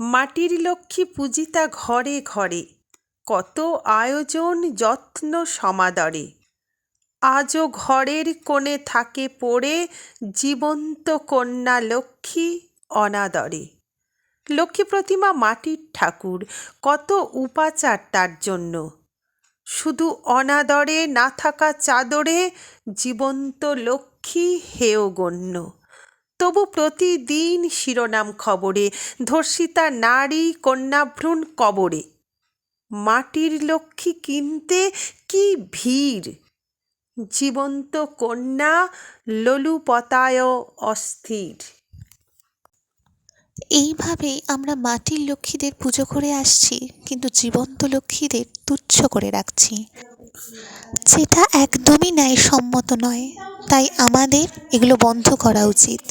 মাটির লক্ষ্মী পূজিতা ঘরে ঘরে, কত আয়োজন যত্ন সমাদরে। আজও ঘরের কোণে থাকে পড়ে জীবন্ত কন্যা লক্ষ্মী অনাদরে। লক্ষ্মী প্রতিমা মাটির ঠাকুর, কত উপাচার তার জন্য। শুধু অনাদরে না থাকা চাদরে জীবন্ত লক্ষ্মী হেয় গণ্য। তবু প্রতিদিন শিরোনাম খবরে, ধর্ষিতা নারী কন্যাভ্রূণ কবরে। মাটির লক্ষ্মী কিনতে কি ভিড়? জীবন্ত কন্যা ললুপতায় অস্থির। এইভাবেই আমরা মাটির লক্ষ্মীদের পুজো করে আসছি, কিন্তু জীবন্ত লক্ষ্মীদের তুচ্ছ করে রাখছি। যেটা একদমই ন্যায়সম্মত নয়, তাই আমাদের এগুলো বন্ধ করা উচিত।